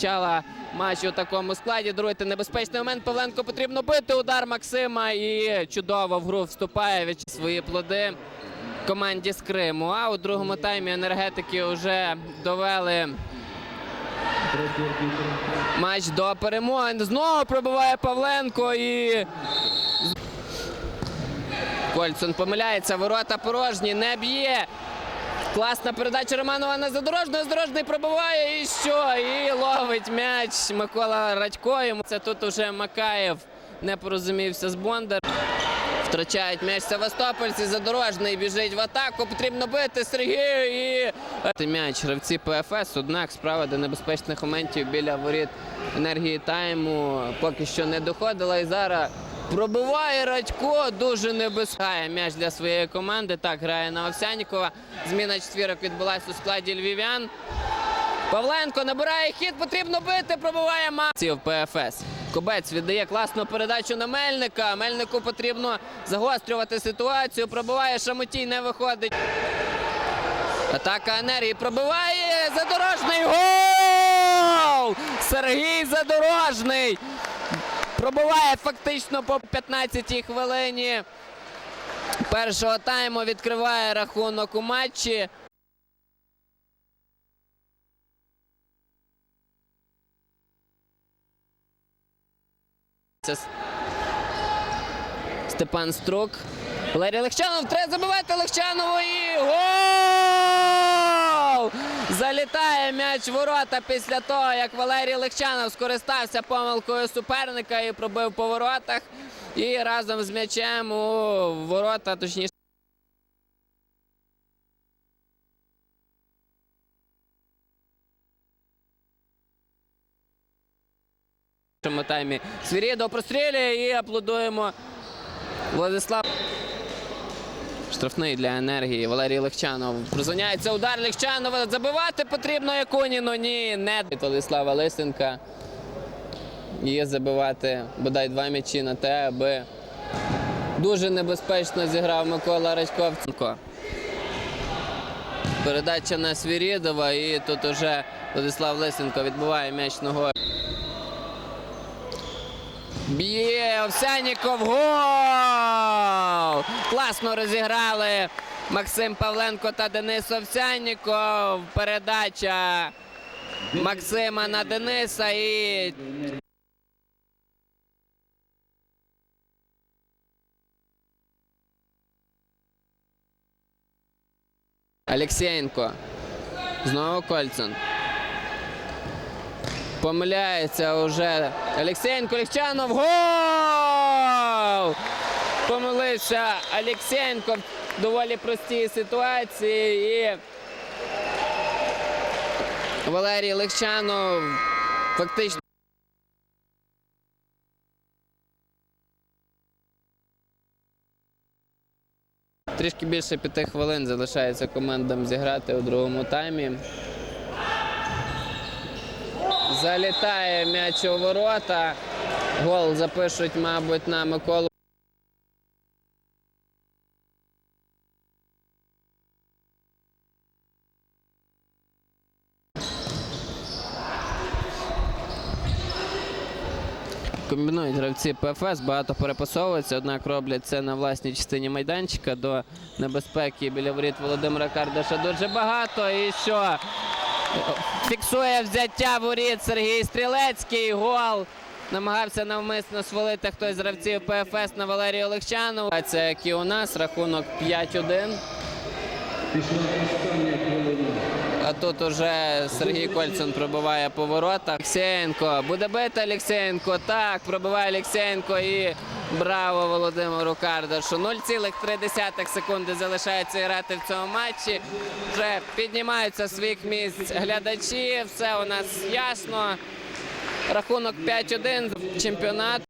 Почала матч у такому складі. Другий небезпечний момент. Павленко потрібно бити. Удар Максима і чудово в гру вступає від свої плоди команді з Криму. А у другому таймі енергетики вже довели матч до перемоги. Знову пробиває Павленко і. Кольцун помиляється. Ворота порожні, не б'є. Класна передача Романова на задорожного. Задорожний пробиває і що? І ловить м'яч Микола Радько. Йому Це тут уже Макаєв не порозумівся з Бондар. Втрачають м'яч Севастопольці. Задорожний біжить в атаку. Потрібно бити Сергію і м'яч гравці ПФС. Однак справа до небезпечних моментів біля воріт енергії тайму поки що не доходила. І зараз пробиває Радько. Дуже небезпечний м'яч для своєї команди. Так грає на Овсянікова. Зміна четвірок відбулася у складі львів'ян. Павленко набирає хід, потрібно бити, пробиває Максів ПФС. Кобець віддає класну передачу на Мельника. Мельнику потрібно загострювати ситуацію. Пробиває Шамотій, не виходить. Атака енергії пробиває задорожний гол! Сергій Задорожний пробиває фактично по 15-й хвилині. Першого тайму відкриває рахунок у матчі. Це Степан Струк. Валерій Легчанов треба забивати Легчанову і гол! Залітає м'яч в ворота після того, як Валерій Легчанов скористався помилкою суперника і пробив по воротах. І разом з м'ячем у ворота, точніше. Таймі Свірідо прострілює і аплодуємо Владислав. Штрафний для енергії. Валерій Легчанов. Призвоняється удар Легчанова. Забивати потрібно Якуніну. Ні, не Владислава Лисенка. Є забивати бодай два м'ячі на те, аби дуже небезпечно зіграв Микола Радьковценко. Передача на Свірідова і тут уже Владислав Лисенко відбиває м'яч ногою. Б'є Овсяніков гол! Класно розіграли Максим Павленко та Денис Овсяніков. Передача Максима на Дениса і. Алексєєнко. Знову Кольцин. Помиляється уже Олексєнко Легчанов. Гол! Помилився Олексєнко в доволі простій ситуації. І Валерій Легчанов фактично. Трішки більше п'яти хвилин залишається командам зіграти у другому таймі. Залітає м'яч у ворота. Гол запишуть, мабуть, на Миколу. Комбінують гравці ПФС, багато перепасовуються, однак роблять це на власній частині майданчика до небезпеки біля воріт Володимира Кардаша дуже багато. І що? Фіксує взяття воріт Сергій Стрілецький. Гол. Намагався навмисно свалити хтось з гравців ПФС на Валерію Олегчанову. А Це як і у нас, рахунок 5-1. А тут уже Сергій Кольцин пробиває по воротах. Олексєєнко. Буде бити Олексєєнко. Так, пробиває Олексєєнко і браво Володимиру Кардашу. 0,3 секунди залишається грати в цьому матчі. Вже піднімаються своїх місць глядачі. Все у нас ясно. Рахунок 5-1 чемпіонат.